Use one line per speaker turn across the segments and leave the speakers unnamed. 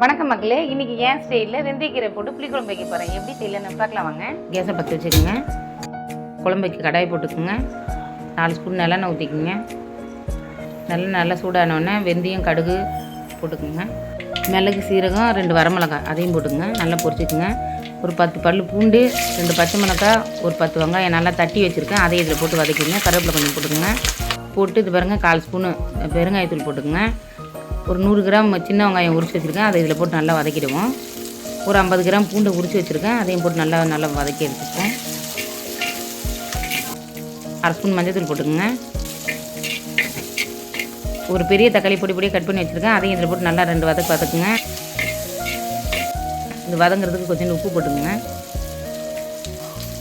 வணக்கம் மக்களே. இன்னைக்கு ஏன் ஸ்டைலில் வெந்தயக்கீரை போட்டு புளிக்குழம்பு வைக்க போகிறேன் எப்படி செய்யலன்னு பார்க்கலாம் வாங்க. கேஸை பற்றி வச்சுக்கோங்க. குழம்பு வைக்க கடாய் போட்டுக்குங்க. நாலு ஸ்பூன் நல்லெண்ணெய் ஊற்றிக்குங்க நல்லா நல்லா சூடானோடனே வெந்தயம் கடுகு போட்டுக்குங்க. மிளகு சீரகம் ரெண்டு வரமிளகாய் அதையும் போட்டுக்குங்க. நல்லா பொரிச்சுக்குங்க. ஒரு பத்து பல் பூண்டு ரெண்டு பச்சை மிளகாய் ஒரு பத்து வெங்காயம் நல்லா தட்டி வச்சுருக்கேன். அதை இதில் போட்டு வதக்கிங்க கருவேப்பிலை கொஞ்சம் போட்டுக்குங்க. போட்டு இது பாருங்கள் கால் ஸ்பூனு பெருங்காயத்தூள் போட்டுக்குங்க. ஒரு நூறு கிராம் சின்ன வெங்காயம் உரிச்சு வச்சுருக்கேன். அதை இதில் போட்டு நல்லா வதக்கிடுவோம். ஒரு ஐம்பது கிராம் பூண்டை உரிச்சு வச்சுருக்கேன். அதையும் போட்டு நல்லா நல்லா வதக்கி எடுத்துப்போம். அரை ஸ்பூன் மஞ்சள் போட்டுக்கோங்க. ஒரு பெரிய தக்காளி பொடி பொடியாக கட் பண்ணி வச்சுருக்கேன். அதையும் இதில் போட்டு நல்லா ரெண்டு வதக்கு வதக்குங்க. இந்த வதங்குறதுக்கு கொஞ்சம் உப்பு போட்டுக்கோங்க.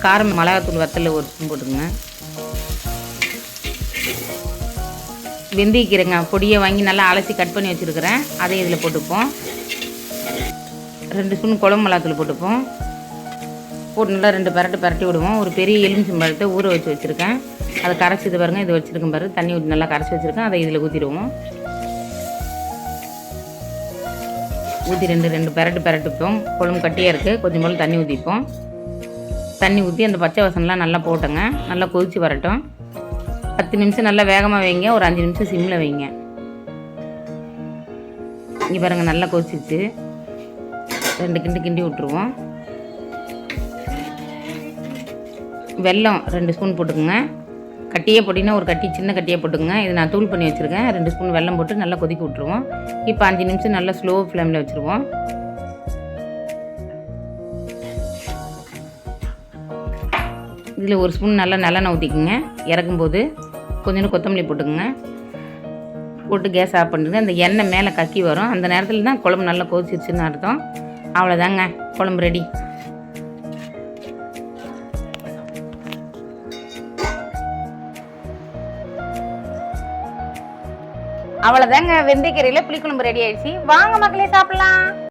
காரம் மிளகாத்தூள் வத்தலில் ஒரு ஸ்பூன் போட்டுக்கோங்க. வெந்தயக்கீரைங்க. பொடியை வாங்கி நல்லா அலசி கட் பண்ணி வச்சுருக்கிறேன். அதை இதில் போட்டுப்போம். ரெண்டு ஸ்பூன் குழம்பு மிளகாத்தூள் போட்டுப்போம். போட்டு நல்லா ரெண்டு பரட்டு பரட்டி விடுவோம். ஒரு பெரிய எலுமிச்சம்பழத்தை ஊற வச்சு வச்சுருக்கேன். அதை கரைச்சி இது பாருங்கள் இது வச்சுருக்கேன் பாரு. தண்ணி ஊற்றி நல்லா கரைச்சி வச்சுருக்கேன். அதை இதில் ஊற்றிடுவோம் ஊற்றி ரெண்டு ரெண்டு பரட்டு பரட்டுப்போம். குழம்பு கட்டியாக இருக்குது கொஞ்சம் போல் தண்ணி ஊற்றிப்போம் தண்ணி ஊற்றி அந்த பச்சை வாசனெலாம் நல்லா போட்டோங்க. நல்லா கொதித்து வரட்டும். பத்து நிமிஷம் நல்லா வேகமாக வைங்க. ஒரு அஞ்சு நிமிஷம் சிம்மில் வைங்க. இங்கே பாருங்கள் நல்லா கொதிச்சிச்சு ரெண்டு கிண்டு கிண்டி விட்ருவோம் வெல்லம் ரெண்டு ஸ்பூன் போட்டுக்கோங்க. கட்டியே போட்டிங்கன்னா ஒரு கட்டி சின்ன கட்டியே போட்டுக்கோங்க. இது நான் தூள் பண்ணி வச்சுருக்கேன். ரெண்டு ஸ்பூன் வெல்லம் போட்டு நல்லா கொதிக்க விட்ருவோம் இப்போ அஞ்சு நிமிஷம் நல்லா ஸ்லோ ஃப்ளேமில் வச்சுருவோம். இதில் ஒரு ஸ்பூன் நல்லா நல்லெண்ணெய் ஊற்றிக்குங்க இறக்கும்போது கொஞ்சோண்டு கொத்தமல்லி போட்டுக்கோங்க. போட்டு கேஸ் ஆஃப் பண்ணிடுங்க. அந்த எண்ணெய் மேலே கக்கி வரும். அந்த நேரத்தில் தான் குழம்பு நல்லா கொதிச்சிருச்சுன்னு அர்த்தம். அவ்வளோதாங்க குழம்பு ரெடி அவ்வளோதாங்க வெந்தயக்கீரையில் புளிக்குழம்பு ரெடி ஆயிடுச்சு. வாங்க மக்களே சாப்பிடலாம்.